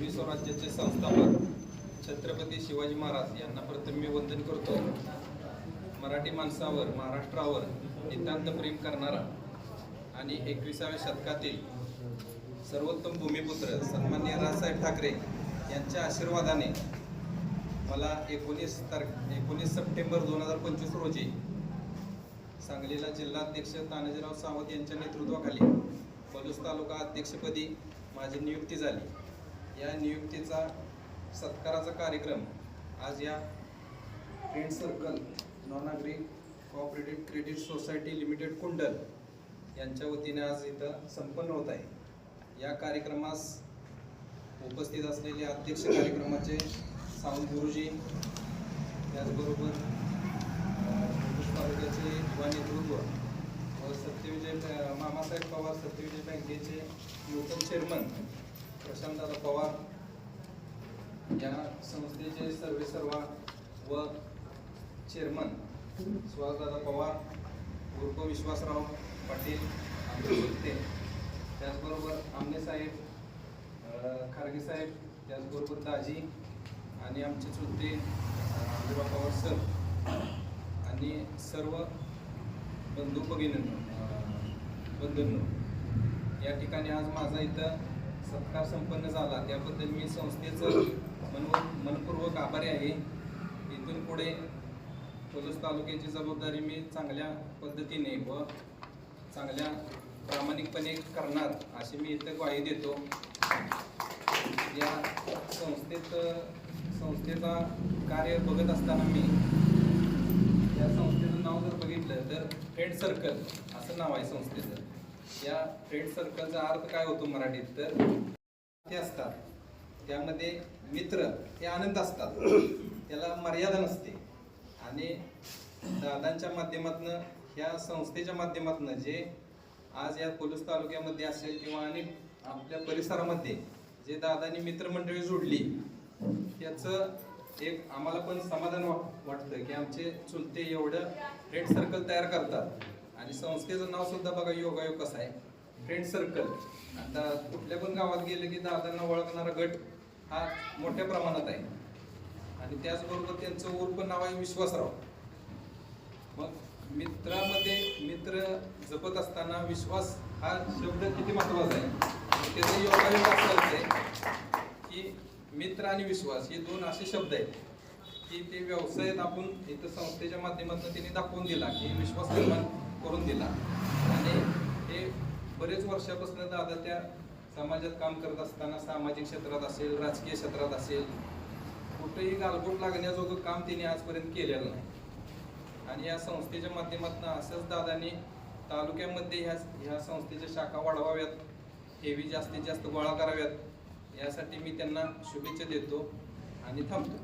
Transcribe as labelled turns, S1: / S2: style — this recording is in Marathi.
S1: हिंदवी स्वराज्याचे संस्थापक छत्रपती शिवाजी महाराज यांना प्रथम मी वंदन करतो. मराठी माणसावर महाराष्ट्रावर नितांत प्रेम करणारा आणि एकविसाव्या शतकातील सर्वोत्तम भूमिपुत्र सन्मान्य राजसाहेब ठाकरे यांच्या आशीर्वादाने मला एकोणीस तारखे एकोणीस सप्टेंबर दोन हजार पंचवीस रोजी सांगलीला जिल्हाध्यक्ष तानाजीराव सावंत यांच्या नेतृत्वाखाली पलूस तालुका अध्यक्षपदी माझी नियुक्ती झाली. या नियुक्तीचा सत्काराचा कार्यक्रम आज या friend circle non agri cooperative credit society limited Kundal यांच्या वतीने आज इथं संपन्न होत आहे. या कार्यक्रमास उपस्थित असलेले अध्यक्ष कार्यक्रमाचे सावंत गुरुजी त्याचबरोबर तालुक्याचे युवा नेतृत्व व सत्यविजय मामासाहेब पवार सत्यविजय बँकेचे नूतन चेअरमन प्रशांतदादा पवार या संस्थेचे सर्वे सर्वा व चेअरमन सुहासदादा पवार उर्फ विश्वासराव पाटील आमचे त्याचबरोबर आमने साहेब खारगे साहेब त्याचबरोबर दाजी आणि आमचे चुलते आंबेबा पवार सर आणि सर्व बंधू भगिनींनो बंधूंनो. या ठिकाणी आज माझा इथं सत्कार संपन्न झाला. त्याबद्दल मी संस्थेचं मन मनपूर्वक आभारी आहे. इथून पुढे पलूस तालुक्याची जबाबदारी मी चांगल्या पद्धतीने व चांगल्या प्रामाणिकपणे करणार अशी मी इथं ग्वाही देतो. या संस्थेत संस्थेचा कार्य बघत असताना मी या संस्थेचं नाव जर बघितलं तर फ्रेंड सर्कल असं नाव आहे संस्थेचं. या फ्रेंड सर्कलचा अर्थ काय होतो मराठीत तर? ते असतात. त्यामध्ये मित्र हे आनंद असतात. त्याला मर्यादा नसते. आणि दादांच्या माध्यमातून ह्या संस्थेच्या माध्यमातून जे आज या पोलीस तालुक्यामध्ये असेल किंवा अनेक आपल्या परिसरामध्ये जे दादांनी मित्रमंडळी जोडली याचं एक आम्हाला पण समाधान वाटतं की आमचे चुलते एवढं रेड सर्कल तयार करतात. आणि संस्थेचं नाव सुद्धा बघा योगायोग कसं आहे. फ्रेंड सर्कल आता कुठल्या पण गावात गेलं की दादांना ओळखणारा गट हा मोठ्या प्रमाणात आहे. आणि त्याचबरोबर त्यांचं उर्फ नाव आहे विश्वासराव. मग मित्रामध्ये मित्र जपत असताना विश्वास हा शब्द किती महत्त्वाचा आहे? मग त्याचं योगायोग असं आहे की मित्र आणि विश्वास हे दोन असे शब्द आहेत की ते व्यवसायात आपण इथं संस्थेच्या माध्यमातून त्यांनी दाखवून दिला की विश्वास निर्माण करून दिला. आणि हे बरेच वर्षापासून दादा त्या समाजात काम करत असताना सामाजिक क्षेत्रात असेल राजकीय क्षेत्रात असेल कुठेही गालबोट लागण्याजोगं काम तिने आजपर्यंत केलेलं नाही. आणि या संस्थेच्या माध्यमातून असंच दादांनी तालुक्यामध्ये ह्या ह्या संस्थेच्या शाखा वाढवाव्यात ठेवी जास्तीत जास्त गोळा कराव्यात यासाठी मी त्यांना शुभेच्छा देतो आणि थांबतो.